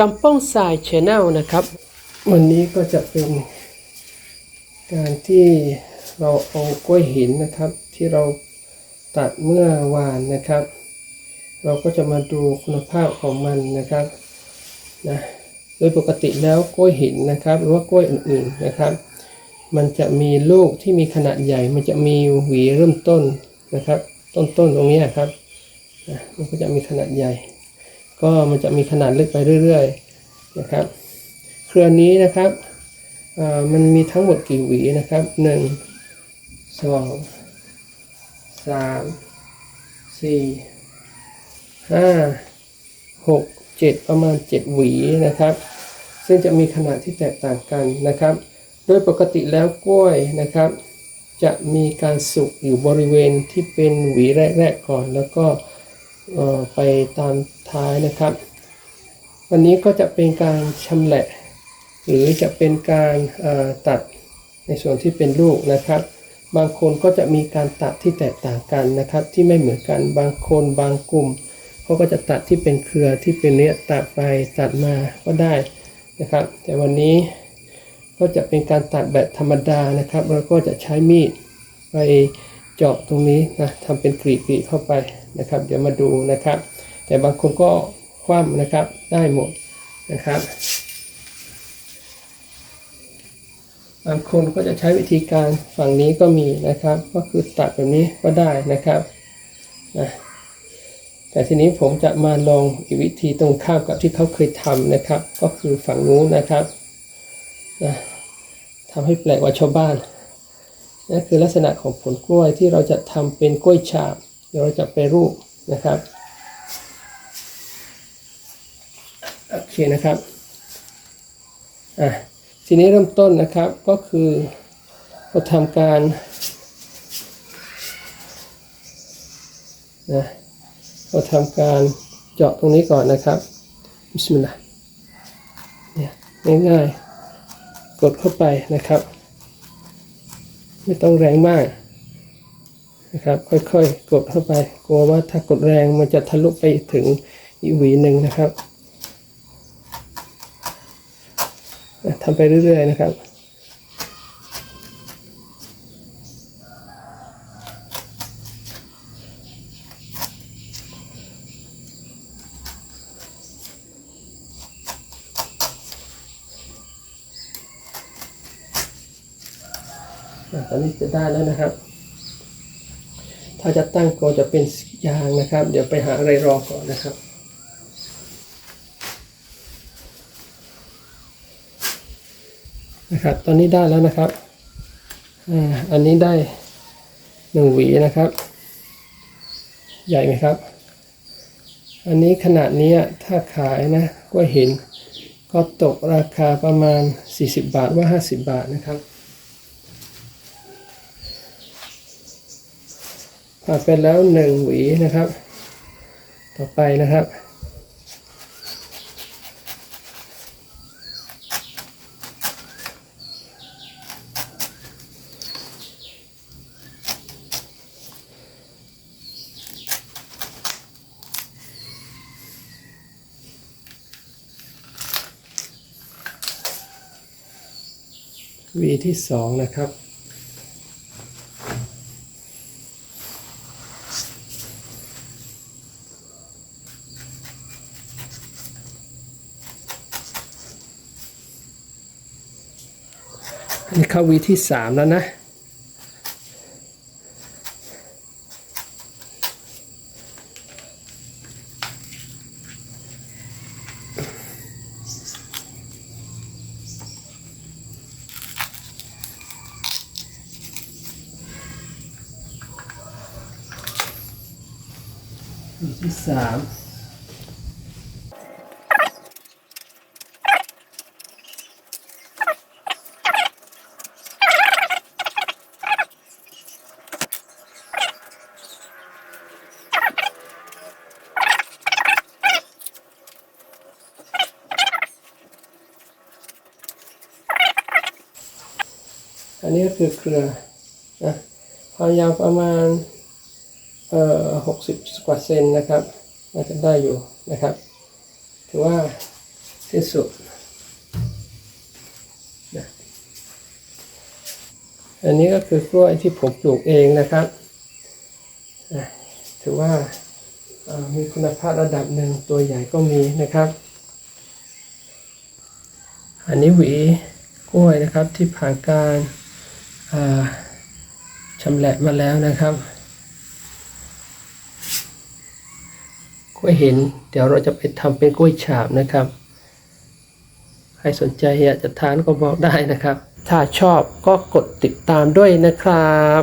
กำป้องสายชแนลนะครับ วันนี้ก็จะเป็นการที่เราเอากล้วยหินนะครับ ที่เราตัดเมื่อวานนะครับ เราก็จะมาดูคุณภาพของมันนะครับนะโดยปกติแล้วกล้วยหินนะครับ หรือว่ากล้วยอื่นๆนะครับ มันจะมีลูกที่มีขนาดใหญ่ มันจะมีหวีเริ่มต้นนะครับ ต้นๆตรงนี้ครับนะมันก็จะมีขนาดใหญ่ ก็มันจะมีขนาดเล็กไปเรื่อยๆนะครับ เครือนี้นะครับมันมีทั้งหมดกี่หวีนะครับหนึ่งสองสามสี่ห้าหกเจ็ดประมาณเจ็ดหวีนะครับ ซึ่งจะมีขนาดที่แตกต่างกันนะครับ โดยปกติแล้วกล้วยนะครับ จะมีการสุกอยู่บริเวณที่เป็นหวีแรก ๆ ก่อนแล้วก็ ไปตามท้ายนะครับ วันนี้ก็จะเป็นการชำแหละ หรือจะเป็นการออตัดในส่วนที่เป็นลูกนะครับ บางคนก็จะมีการตัดที่แตกต่างกันนะครับ ที่ไม่เหมือนกันบางคนบางกลุ่มเขาก็จะตัดที่เป็นเครือที่เป็นเนี้ยตัดไปตัดมาก็ได้นะครับ แต่วันนี้ก็จะเป็นการตัดแบบธรรมดานะครับแล้วก็จะใช้มีดไป เจาะตรงนี้นะทำเป็นกรีดๆเข้าไปนะครับ เดี๋ยวมาดูนะครับ แต่บางคนก็คว่ำนะครับได้หมดนะครับ บางคนก็จะใช้วิธีการฝั่งนี้ก็มีนะครับ ก็คือตัดแบบนี้ก็ได้นะครับนะแต่ทีนี้ผมจะมาลองอีกวิธีตรงข้ามกับที่เขาเคยทำนะครับ ก็คือฝั่งนู้นนะครับนะทำให้แปลกกว่าชาวบ้าน นั่นคือลักษณะของผลกล้วยที่เราจะทำเป็นกล้วยฉาบเดี๋ยวเราจะไปรูปนะครับโอเคนะครับอะทีนี้เริ่มต้นนะครับก็คือเราทำการนะเราทำการเจาะตรงนี้ก่อนนะครับบิสมิลลาห์เนี่ยง่ายๆกดเข้าไปนะครับ ไม่ต้องแรงมากนะครับ ค่อยๆ กดเข้าไป กลัวว่าถ้ากดแรงมันจะทะลุไปถึงอีกหวีหนึ่งนะครับทำไปเรื่อยๆนะครับ ตอนนี้จะได้แล้วนะครับ ถ้าจะตั้งก็จะเป็นยางนะครับ เดี๋ยวไปหาอะไรรอก่อนนะครับนะครับ ตอนนี้ได้แล้วนะครับอ่าอันนี้ได้หนึ่งหวีนะครับ ใหญ่ไหมครับ อันนี้ขนาดนี้ถ้าขายนะก็เห็นก็ตกราคาประมาณ 40 บาทว่า 50 บาทนะครับ ผ่านไปแล้วหนึ่งหวีนะครับ ต่อไปนะครับวีที่สองนะครับ นนี้เข้าวีที่สามแล้วนะ วีที่สาม อันนี้ก็คือเครือนะความยาวประมาณเอ่อหกสิบกว่าเซนนะครับน่าจะได้อยู่นะครับ ถือว่าที่สุดนะอันนี้ก็คือกล้วยที่ผมปลูกเองนะครับอะถือว่ามีคุณภาพระดับหนึ่งตัวใหญ่ก็มีนะครับ อันนี้หวีกล้วยนะครับที่ผ่านการ ชำแหละมาแล้วนะครับกล้วยเห็นเดี๋ยวเราจะไปทำเป็นกล้วยฉาบนะครับ ใครสนใจอยากจะทานก็บอกได้นะครับ ถ้าชอบก็กดติดตามด้วยนะครับ